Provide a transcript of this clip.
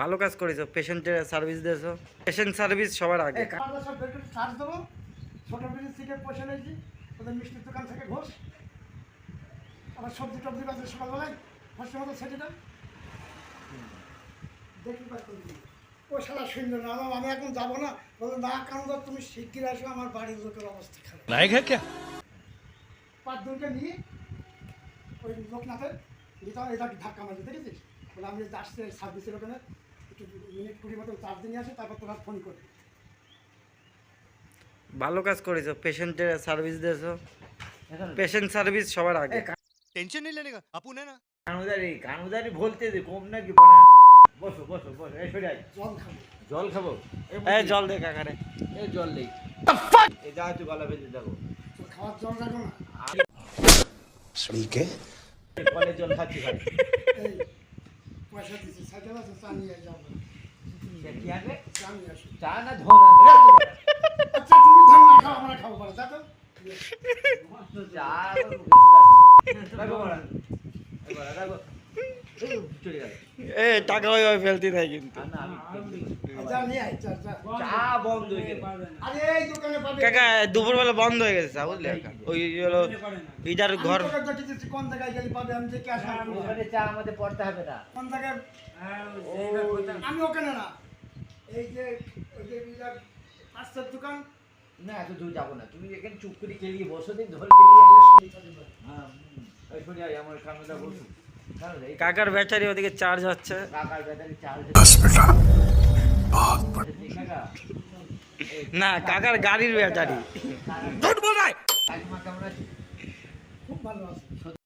ভালো কাজ করেছ পেশেন্টের সার্ভিস দিয়েছ। পেশেন্ট সার্ভিস সবার আগে। চার্জ দেবো। ছোটো বিজনেস থেকে পয়সা নিয়েছি ওদের মিষ্টির দোকান থেকে ঘোষ। আবার সবজি টবজি বাজে সকালবেলায় মতো সেটিটা দেখি ও সারা শূন্য না আমি এখন যাব না। না কারণ তুমি শিগগির আমার বাড়ির লোকের অবস্থা হ্যাঁ নিয়ে ওই লোকনাথের নিতাম এটা ধাক্কা মারছে দেখেছিস? আমি আসছি সার্ভিসের ওখানে মিনিট কুড়ি মতো চার্জে নিয়ে আসে তারপর তোরা ফোন করবে ভালো কাজ করেছ পেশেন্টের সার্ভিস দিয়েছ। পেশেন্ট সার্ভিস সবার আগে। টেনশন নিলে লেনে আপু না কানুদারি কানুদারি বলতে যে কম নাকি বসো বসো বসো এই সরে জল খাব। জল খাব? এই জল দে কাকারে। এই জল দে। এই যা তুই গলা বেঁধে দেবো খাওয়ার জল রাখো না। স্মিকে? কলে জল খাচ্ছি ভাই। পয়সা দিছি সাইকেল আছে চা নিয়ে যাব কি চা আচ্ছা তুমি ধান না খাও আমরা খাব বলো দেখো। চা এ টাকা ওইভাবে ফেলতে নাই কিন্তু। হয়ে কাকা দুপুরবেলা বন্ধ হয়ে গেছে চা বুঝলে? ওই হলো ইদার ঘর। কোন জায়গায় গেলে পাবে? আমি চা আমাদের পড়তে হবে না। কোন জায়গায়? আমি ওখানে না। এই যে ওই যে ইলার পাঁচটার দোকান? না এত দূর যাব না। তুমি এখানে চুপ করে কেলিয়ে বসো দিন ধরে কেলিয়ে হ্যাঁ শুনে আমার কানুদা বসু। এই কাকার ব্যাটারি ওদিকে চার্জ হচ্ছে। কাকার ব্যাটারি চার্জ না কাকার গাড়ির ব্যাটারি।